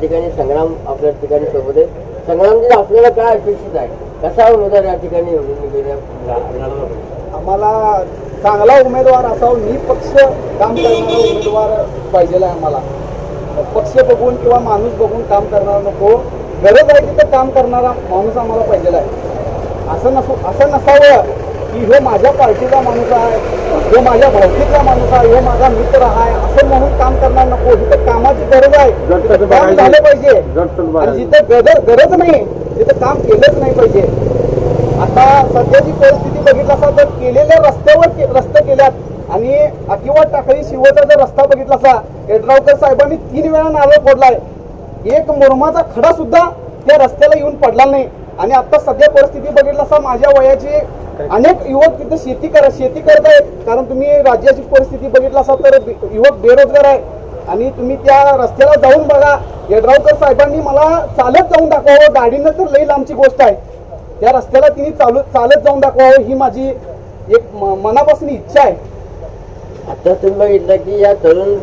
ठिकाणी संग्राम आपल्या ठिकाणी सोबत आहे. संग्रामजी म्हणजे आपल्याला काय अपेक्षित आहे? कसा उमेदवार या ठिकाणी आम्हाला चांगला उमेदवार असावा निपक्ष काम करणारा उमेदवार पाहिजे आहे आम्हाला. पक्ष बघून किंवा माणूस बघून काम करणारा नको. गरज आहे तिथं काम करणारा माणूस आम्हाला पाहिजे आहे. असं नसू असं नसावं की हे माझ्या पार्टीचा माणूस आहे ह्यो माझ्या भावकीतला माणूस आहे ह्यो माझा मित्र आहे असं म्हणून काम करणार नको. जिथं कामाची गरज आहे काम झालं पाहिजे. आणि जिथं गरज गरज नाही तिथं काम केलंच नाही पाहिजे. आता सध्याची परिस्थिती बघितला असा तर केलेल्या रस्त्यावर रस्ते केल्यात. आणि किंवा टाकळी शिवचा जर रस्ता बघितला असा यड्रावकर साहेबांनी तीन वेळा नारळ फोडलाय. एक मुरमाचा खडा सुद्धा त्या रस्त्याला येऊन पडला नाही. आणि आता सध्या परिस्थिती बघितला असा माझ्या वयाचे अनेक युवक तिथे शेती करा शेती करत आहेत कारण तुम्ही राज्याची परिस्थिती बघितला असा तर युवक बेरोजगार आहे. आणि तुम्ही त्या रस्त्याला जाऊन बघा. यड्रावकर साहेबांनी मला चालत जाऊन दाखवावं. गाडीनं तर लई लांबची गोष्ट आहे. त्या रस्त्याला तिने चालू चालत जाऊन दाखवावं ही माझी एक मनापासून इच्छा आहे. आता तुम्ही बघितलं की या तरुण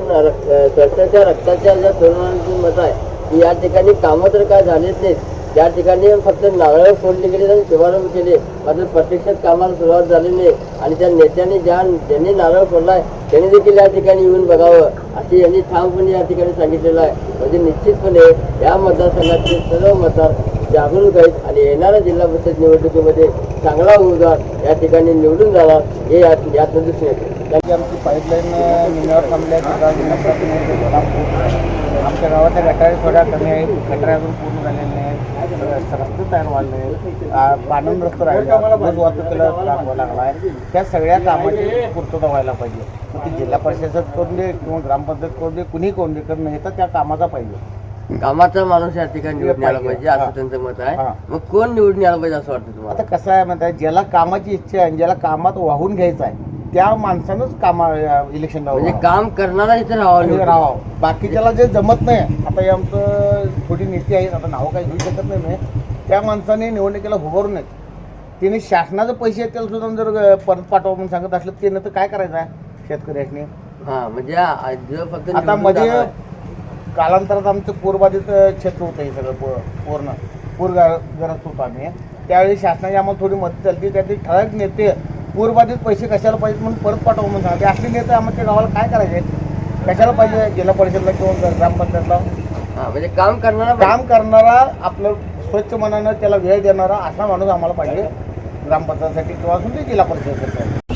स्वतःच्या रक्ताच्या ज्या तरुणांची मत आहे की या ठिकाणी कामं तर काय झालेच नाहीत? त्या ठिकाणी फक्त नारळ फोडले गेले आणि शुभारंभ केले. मात्र प्रत्यक्षात कामाला सुरुवात झाली नाही. आणि त्या नेत्यांनी ज्या ज्यांनी नारळ फोडलाय त्यांनी देखील या ठिकाणी येऊन बघावं असे यांनी ठामपणे या ठिकाणी सांगितलेलं आहे. म्हणजे निश्चितपणे या मतदारसंघातले सर्व मतदार जागरूक आहेत आणि येणाऱ्या जिल्हा परिषद निवडणुकीमध्ये चांगला उमेदवार या ठिकाणी निवडून जाणार हे यात यातून दिसून येते. आमची पाईपलाईन थांबल्या आमच्या गावातल्या गटारी थोड्या कमी आहेत गटारी अजून पूर्ण झालेल्या नाही रस्ते तयार वाढले आहेत. पाणून रस्ते राहिले बस वाहतुकीला लागला आहे. त्या सगळ्या कामाची पूर्तता व्हायला पाहिजे. मग ती जिल्हा परिषद करून दे किंवा ग्रामपंचायत करून दे कुणी करून दे कारण हे तर त्या कामाचा पाहिजे. कामाचा माणूस या ठिकाणी निवडून यायला पाहिजे. असं त्यांचं मत आहे. मग कोण निवडून यायला पाहिजे असं वाटतं तुम्हाला? आता कसं आहे म्हणताय ज्याला कामाची इच्छा आहे आणि ज्याला कामात वाहून घ्यायचं आहे त्या माणसानंच कामा इलेक्शनला म्हणजे काम करणारा इथे राहावा. राहावं. बाकीच्याला जे जमत नाही आता हे आमचं थोडी नीती आहेत आता नावं काही घेऊ शकत नाही मी. त्या माणसाने निवडणुकीला उभारू नये तिने शासनाचे पैसे आहेत त्याला सुद्धा जर परत पाठवा म्हणून सांगत असलं त्यानं तर काय करायचं आहे? शेतकऱ्याने हा म्हणजे आ- जो फक्त आता निवडून मध्ये जाणार- कालांतरात आमचं पूरबाधित क्षेत्र होतं हे सगळं पू- पूर्ण. पूरग्रस्त होतो आम्ही. त्यावेळी शासनाची आम्हाला थोडी मदत झाली त्यातले ठराविक नेते पूरबाधित पैसे कशाला पाहिजेत म्हणून परत पाठवा म्हणून सांगते. असले नेते आम्हाला त्या गावाला काय करायचे? कशाला पाहिजे? जिल्हा परिषदला किंवा ग्रामपंचायतला? हा म्हणजे काम करणारा काम करणारा आपलं स्वच्छ मनानं त्याला वेळ देणारा असा माणूस आम्हाला पाहिजे. ग्रामपंचायतसाठी किंवा अजून ते जिल्हा परिषदेसाठी.